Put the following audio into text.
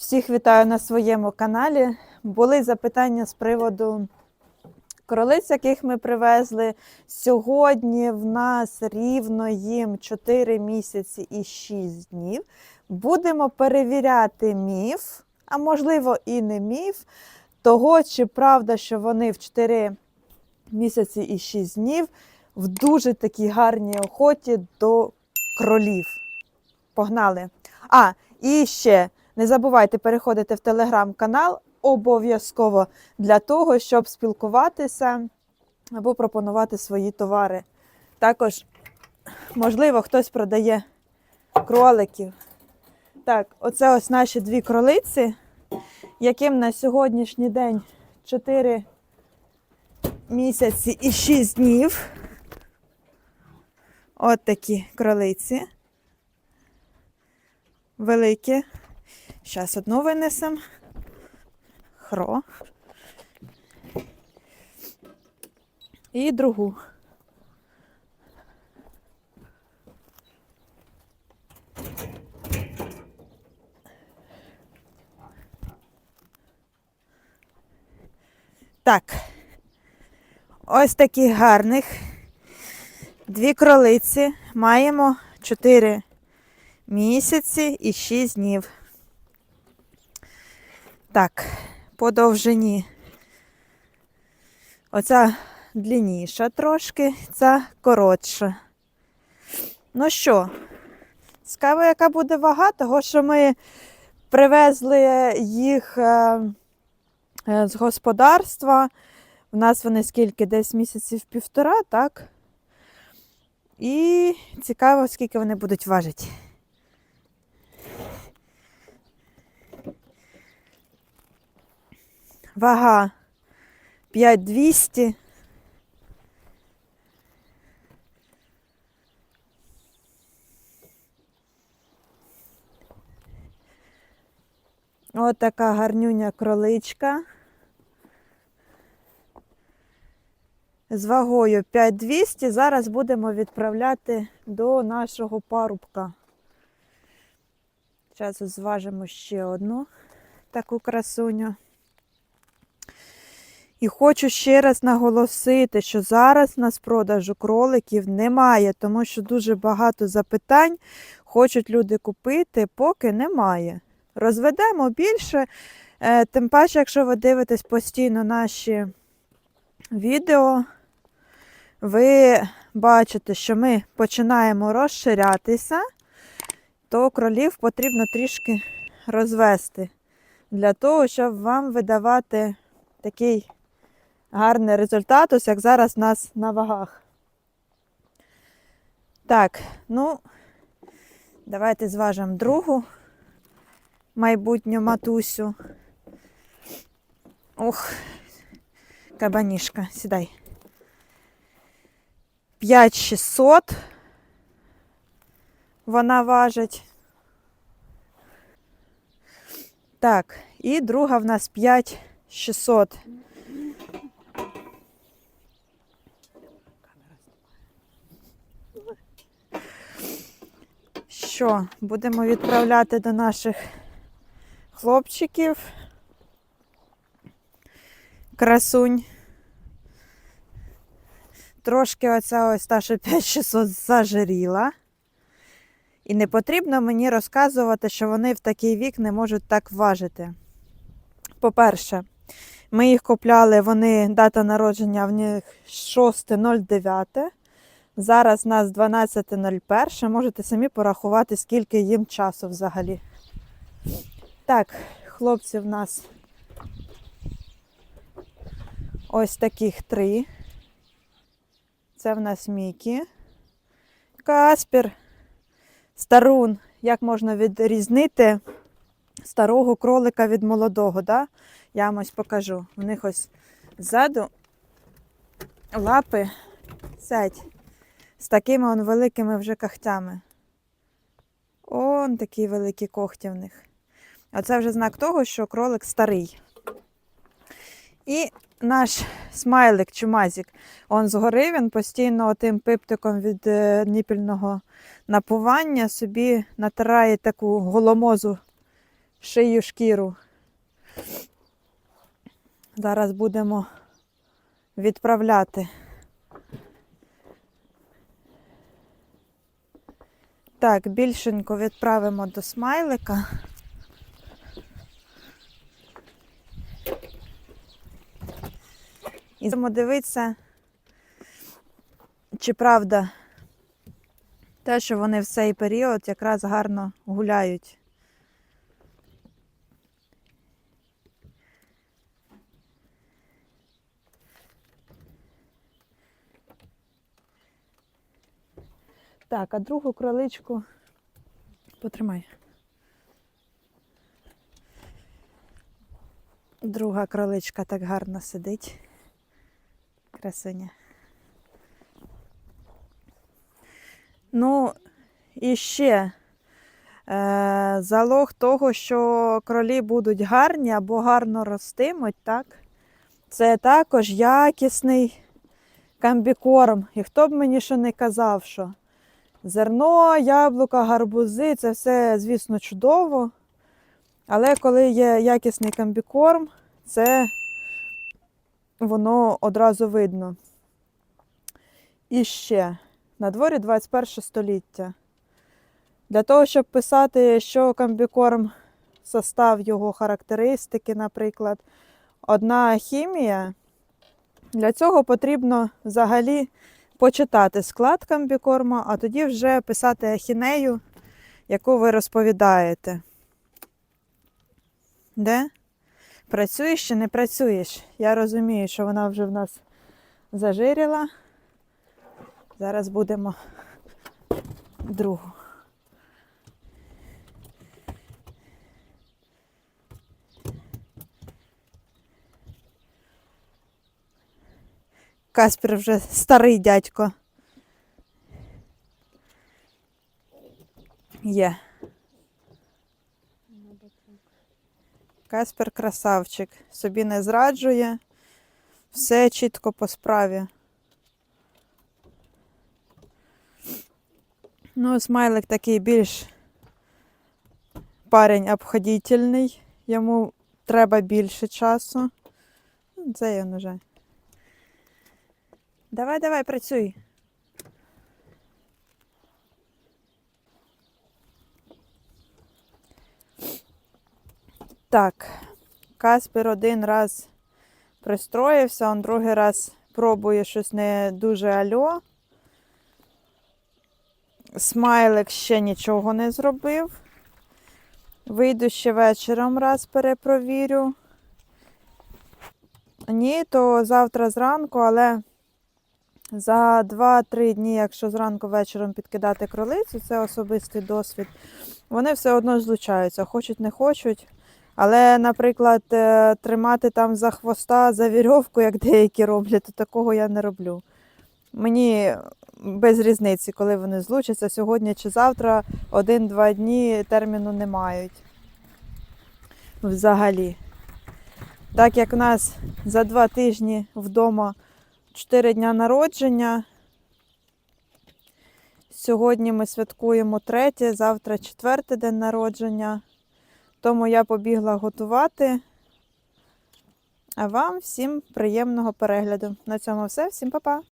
Всіх вітаю на своєму каналі. Були запитання з приводу кролиць, яких ми привезли. Сьогодні в нас рівно їм 4 місяці і 6 днів. Будемо перевіряти міф, а можливо і не міф, того, чи правда, що вони в 4 місяці і 6 днів в дуже такій гарній охоті до кролів. Погнали! А, і ще не забувайте переходити в телеграм-канал обов'язково для того, щоб спілкуватися або пропонувати свої товари. Також, можливо, хтось продає кроликів. Так, оце ось наші дві кролиці, яким на сьогоднішній день 4 місяці і 6 днів. От такі кролиці. Великі. Зараз одну винесемо. Хро. І другу. Так. Ось таких гарних. Дві кролиці. Маємо 4 місяці і 6 днів. Так, по довжині. Оця длинніша трошки, ця коротша. Ну що, цікаво, яка буде вага, того, що ми привезли їх е, е, з господарства. У нас вони скільки? Десь місяців півтора, так? І цікаво, скільки вони будуть важити. Вага 5200. Ось така гарнюня кроличка. З вагою 5200. Зараз будемо відправляти до нашого парубка. Зараз зважимо ще одну таку красуню. І хочу ще раз наголосити, що зараз на продажу кроликів немає, тому що дуже багато запитань хочуть люди купити, поки немає. Розведемо більше, е, тим паче, якщо ви дивитесь постійно наші відео, ви бачите, що ми починаємо розширятися, то кролів потрібно трішки розвести для того, щоб вам видавати такий гарний результат, ось як зараз нас на вагах. Так, ну, давайте зважимо другу майбутню матусю. Ох, кабанішка, сідай. 5600 вона важить. Так, і друга в нас 5600. Що, будемо відправляти до наших хлопчиків. Красунь. Трошки оця ось та, що 5600 зажиріла. І не потрібно мені розказувати, що вони в такий вік не можуть так важити. По-перше, ми їх купляли, вони дата народження в них 6.09. Зараз нас 12.01. Можете самі порахувати, скільки їм часу взагалі. Так, хлопці в нас ось таких три. Це в нас Мікі. Каспір. Старун. Як можна відрізнити старого кролика від молодого, да? Я вам ось покажу. У них ось ззаду лапи сядь з такими он великими вже когтями. Он такі великі когті в них. Оце вже знак того, що кролик старий. І наш смайлик чумазик, он згори, він постійно тим пиптиком від е, ніпільного напування собі натирає таку голомозу шию шкіру. Зараз будемо відправляти. Так, більшенько відправимо до смайлика. І будемо дивитися, чи правда те, що вони в цей період якраз гарно гуляють. Так, а другу кроличку потримай. Друга кроличка так гарно сидить. Красуня. Ну, і ще е, залог того, що кролі будуть гарні або гарно ростимуть, так? Це також якісний комбікорм. І хто б мені що не казав, що зерно, яблука, гарбузи це все, звісно, чудово. Але коли є якісний комбікорм, це воно одразу видно. І ще на дворі 21 століття. Для того, щоб писати, що комбікорм, состав його характеристики, наприклад, одна хімія, для цього потрібно взагалі почитати склад комбікорма, а тоді вже писати ахінею, яку ви розповідаєте. Де? Працюєш чи не працюєш? Я розумію, що вона вже в нас зажиріла. Зараз будемо другу. Каспер вже старий дядько. Є. Каспер красавчик. Собі не зраджує. Все чітко по справі. Ну, смайлик такий більш парень обходительний. Йому треба більше часу. Це він уже. Давай, давай, працюй. Так, Каспер один раз пристроївся, он другий раз пробує щось не дуже альо. Смайлик ще нічого не зробив. Вийду ще вечором раз перепровірю. Ні, то завтра зранку, але за 2-3 дні, якщо зранку вечором підкидати кролицю, це особистий досвід, вони все одно злучаються, хочуть, не хочуть. Але, наприклад, е, тримати там за хвоста, за вірьовку, як деякі роблять, то такого я не роблю. Мені без різниці, коли вони злучаться, сьогодні чи завтра, один-два дні терміну не мають. Взагалі. Так як в нас за два тижні вдома 4 дня народження. Сьогодні ми святкуємо третє, завтра четвертий день народження. Тому я побігла готувати. А вам всім приємного перегляду. На цьому все. Всім па-па!